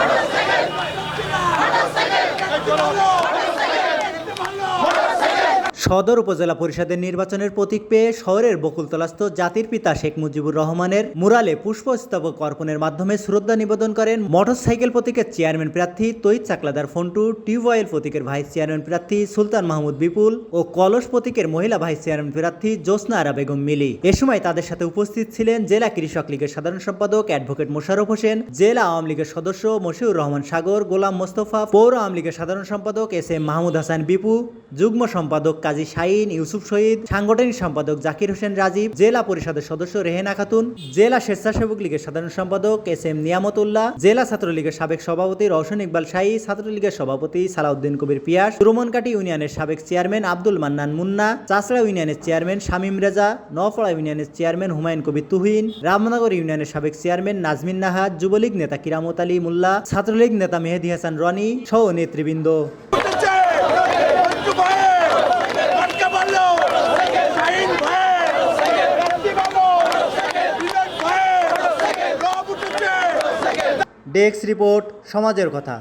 Motorcycle motorcycle সদর উপজেলা পরিষদের নির্বাচনের প্রতীক পেয়ে শহরের বকুলতলাস্থ জাতির পিতা শেখ মুজিবুর রহমানের মুরালে পুষ্পস্তবক অর্পণের মাধ্যমে শ্রদ্ধা নিবেদন করেন মোটরসাইকেল প্রতীকের চেয়ারম্যান প্রার্থী তৈত চাকলাদার ফন্টু, টিউবওয়েল প্রতীকের ভাইস চেয়ারম্যান প্রার্থী সুলতান মাহমুদ বিপুল ও কলস প্রতীকের মহিলা ভাইস চেয়ারম্যান প্রার্থী জ্যোৎস্না আরা বেগম মিলি। এ সময় তাদের সাথে উপস্থিত ছিলেন জেলা কৃষক লীগের সাধারণ সম্পাদক অ্যাডভোকেট মোশাররফ হোসেন, জেলা আওয়ামী লীগের সদস্য মশিউর রহমান সাগর, গোলাম মোস্তফা, পৌর আওয়ামী লীগের সাধারণ সম্পাদক এস এম মাহমুদ হাসান বিপু, যুগ্ম সম্পাদক কাজী শাহিন ইউসুফ শহীদ, সাংগঠনিক সম্পাদক জাকির হোসেন রাজীব, জেলা পরিষদের সদস্য রেহেনা খাতুন, জেলা স্বেচ্ছাসেবক লীগের সাধারণ সম্পাদক এস এম নিয়ামতুল্লাহ, জেলা ছাত্রলীগের সাবেক সভাপতি রওশন ইকবাল শাহী, ছাত্রলীগের সভাপতি সালাউদ্দিন কবির পিয়াস, সুরমনকাটি ইউনিয়নের সাবেক চেয়ারম্যান আব্দুল মান্নান মুন্না, চাষড়া ইউনিয়নের চেয়ারম্যান শামীম রেজা নওপাড়া ইউনিয়নের চেয়ারম্যান হুমায়ুন কবির তুহিন, রামনগর ইউনিয়নের সাবেক চেয়ারম্যান নাজমিন নাহাদ যুবলীগ নেতা কিরামত আলী মোল্লা, ছাত্রলীগ নেতা মেহেদি হাসান রনি, সহ নেতৃবৃন্দ। ডেস্ক রিপোর্ট সমাজের কথা।